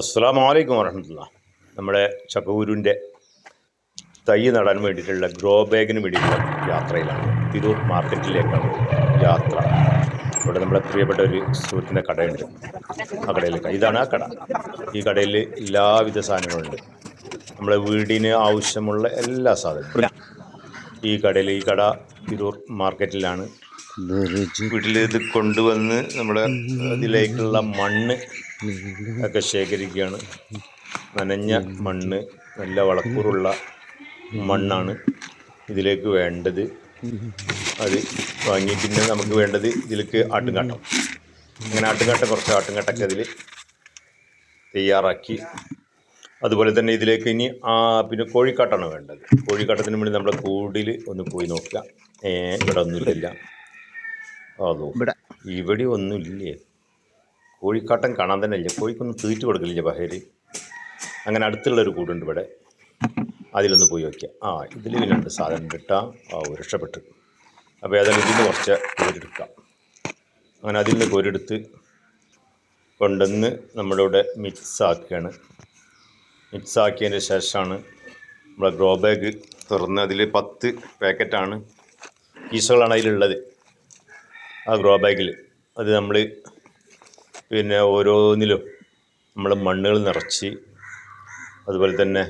അസ്സാം വലൈക്കും വരഹമുല്ല നമ്മുടെ ചക്കൂരിന്റെ തൈ നടാൻ വേണ്ടിയിട്ടുള്ള ഗ്രോ ബാഗിന് വേണ്ടിയിട്ടുള്ള യാത്രയിലാണ്. തിരൂർ മാർക്കറ്റിലേക്കാണ് യാത്ര. ഇവിടെ നമ്മുടെ പ്രിയപ്പെട്ട ഒരു സുഹൃത്തിന്റെ കടയുണ്ട്. ആ കടയിലേക്ക് ഇതാണ് ആ കട. ഈ കടയിൽ എല്ലാവിധ സാധനങ്ങളുണ്ട്. നമ്മുടെ വീടിന് ആവശ്യമുള്ള എല്ലാ സാധനങ്ങളും. ഈ കടയിൽ ഈ കട തിരൂർ മാർക്കറ്റിലാണ്. വീട്ടിൽ ഇത് കൊണ്ടുവന്ന് നമ്മുടെ അതിലേക്കുള്ള മണ്ണ് ഒക്കെ ശേഖരിക്കുകയാണ്. നനഞ്ഞ മണ്ണ് നല്ല വളക്കൂറുള്ള മണ്ണാണ് ഇതിലേക്ക് വേണ്ടത്. അത് വാങ്ങി പിന്നെ നമുക്ക് വേണ്ടത് ഇതിലേക്ക് ആട്ടുംകാട്ടം. അങ്ങനെ ആട്ടുംകാട്ടം കുറച്ച് ആട്ടുംകാട്ടൊക്കെ അതിൽ തയ്യാറാക്കി. അതുപോലെ തന്നെ ഇതിലേക്ക് ഇനി ആ പിന്നെ കോഴിക്കാട്ടാണ് വേണ്ടത്. കോഴിക്കാട്ടത്തിന് വേണ്ടി നമ്മുടെ കൂടിൽ ഒന്ന് പോയി നോക്കുക. ഇവിടെ ഒന്നുമില്ല. ഇവിടെ. ഇവിടെ ഒന്നുമില്ലേ? കോഴിക്കാട്ടം കാണാൻ തന്നെ ഇല്ല. കോഴിക്കൊന്നും തീറ്റ് കൊടുക്കില്ല ബഹേര്. അങ്ങനെ അടുത്തുള്ളൊരു കൂടുണ്ട് ഇവിടെ. അതിലൊന്ന് പോയി വയ്ക്കുക ആ ഇതിൽ പിന്നുണ്ട് സാധനം കിട്ടാം. ആ രക്ഷപ്പെട്ട്. അപ്പോൾ ഏതായാലും ഇതിൽ നിന്ന് കുറച്ച് കോരെടുക്കാം. അങ്ങനെ അതിൽ നിന്ന് കോരെടുത്ത് കൊണ്ടുവന്ന് നമ്മുടെ ഇവിടെ മിക്സ് ആക്കുകയാണ് മിക്സ് ആക്കിയതിന് ശേഷമാണ് നമ്മളെ ഗ്രോ ബാഗ് തുറന്ന് അതിൽ പത്ത് പാക്കറ്റാണ് പീസുകളാണ് അതിലുള്ളത്. ആ ഗ്രോ ബാഗിൽ അത് നമ്മൾ പിന്നെ ഓരോന്നിലും നമ്മൾ മണ്ണുകൾ നിറച്ച് അതുപോലെ തന്നെ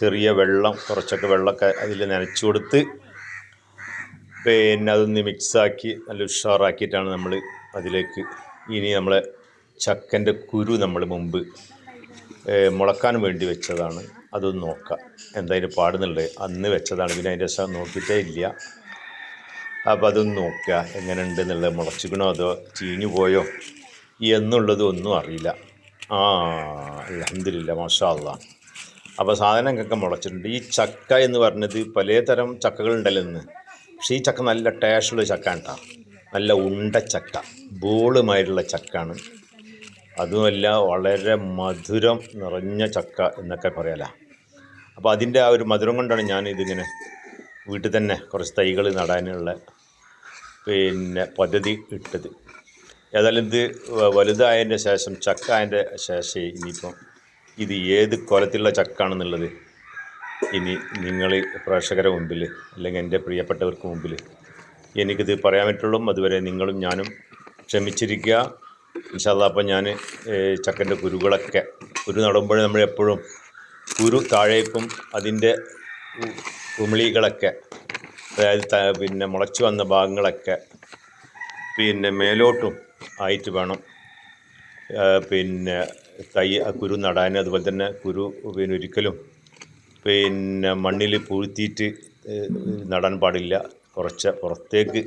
ചെറിയ വെള്ളം കുറച്ചൊക്കെ വെള്ളമൊക്കെ അതിൽ നനച്ചു കൊടുത്ത് പിന്നെ അതൊന്ന് മിക്സാക്കി നല്ല ഉഷാറാക്കിയിട്ടാണ് നമ്മൾ അതിലേക്ക് ഇനി നമ്മളെ ചക്കന്റെ കുരു നമ്മൾ മുമ്പ് മുളക്കാൻ വേണ്ടി വെച്ചതാണ്. അതൊന്ന് നോക്കാം. എന്തായാലും പാടുന്നുള്ളത് അന്ന് വെച്ചതാണ്. പിന്നെ അതിന്റെ ശേഷം നോക്കിയിട്ടേ ഇല്ല. അപ്പോൾ അതൊന്ന് നോക്കുക. എങ്ങനെ ഉണ്ട് എന്നുള്ളത് മുളച്ചിക്കണോ അതോ ചീഞ്ഞു പോയോ എന്നുള്ളത് ഒന്നും അറിയില്ല. ആ അലഹമില്ല മാഷാ അല്ലാ അപ്പോൾ സാധനങ്ങളൊക്കെ മുളച്ചിട്ടുണ്ട്. ഈ ചക്ക എന്ന് പറഞ്ഞത് പലതരം ചക്കകളുണ്ടല്ലോ ഇന്ന്. പക്ഷേ ഈ ചക്ക നല്ല ടേസ്റ്റുള്ള ചക്ക കേട്ടോ നല്ല ഉണ്ട ചക്ക. ബോളുമായിട്ടുള്ള ചക്കാണ് അതുമല്ല വളരെ മധുരം നിറഞ്ഞ ചക്ക എന്നൊക്കെ പറയാലോ. അപ്പോൾ അതിന്റെ ആ ഒരു മധുരം കൊണ്ടാണ് ഞാൻ ഇതിങ്ങനെ വീട്ടിൽ തന്നെ കുറച്ച് തൈകൾ നടാനുള്ള പിന്നെ പദ്ധതി ഇട്ടത്. ഏതായാലും ഇത് വലുതായതിന്റെ ശേഷം ചക്ക അതിന്റെ ശേഷം ഇനിയിപ്പം ഇത് ഏത് കൊലത്തിലുള്ള ചക്കാണെന്നുള്ളത് ഇനി നിങ്ങൾ പ്രേക്ഷകരുടെ മുമ്പിൽ അല്ലെങ്കിൽ എന്റെ പ്രിയപ്പെട്ടവർക്ക് മുമ്പിൽ എനിക്കിത് പറയാൻ പറ്റുള്ളൂ അതുവരെ നിങ്ങളും ഞാനും ക്ഷമിച്ചിരിക്കുക. ഇൻഷാല്ല അപ്പം ഞാൻ ചക്കന്റെ കുരുകളൊക്കെ കുരു നടുമ്പോഴേ നമ്മൾ എപ്പോഴും കുരു താഴേക്കും അതിന്റെ കുമിളികളൊക്കെ. അതായത് പിന്നെ മുളച്ചു വന്ന ഭാഗങ്ങളൊക്കെ പിന്നെ മേലോട്ടും ആയിട്ട് വേണം. പിന്നെ തൈ കുരു നടാൻ. അതുപോലെ തന്നെ കുരു പിന്നെ ഒരിക്കലും പിന്നെ മണ്ണിൽ പൂഴ്ത്തിയിട്ട് നടാൻ പാടില്ല. കുറച്ച് പുറത്തേക്ക്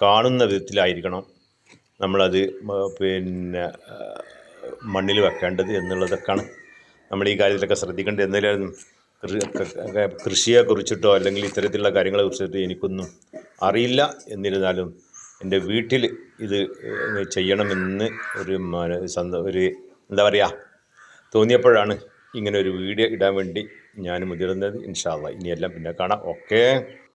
കാണുന്ന വിധത്തിലായിരിക്കണം നമ്മളത് പിന്നെ മണ്ണിൽ വെക്കേണ്ടത് എന്നുള്ളതൊക്കെയാണ് നമ്മൾ ഈ കാര്യത്തിലൊക്കെ ശ്രദ്ധിക്കേണ്ടത്. എന്നാലും കൃഷിയെ കുറിച്ചിട്ടോ അല്ലെങ്കിൽ ഇത്തരത്തിലുള്ള കാര്യങ്ങളെ കുറിച്ചിട്ടോ എനിക്കൊന്നും അറിയില്ല. എന്നിരുന്നാലും എന്റെ വീട്ടിൽ ഇത് ചെയ്യണമെന്ന് ഒരു സന്ത ഒരു എന്താ പറയുക തോന്നിയപ്പോഴാണ് ഇങ്ങനെ ഒരു വീഡിയോ ഇടാൻ വേണ്ടി ഞാൻ മുതിർന്നത്. ഇൻഷാല്ല ഇനിയെല്ലാം പിന്നെ കാണാം. ഓക്കേ.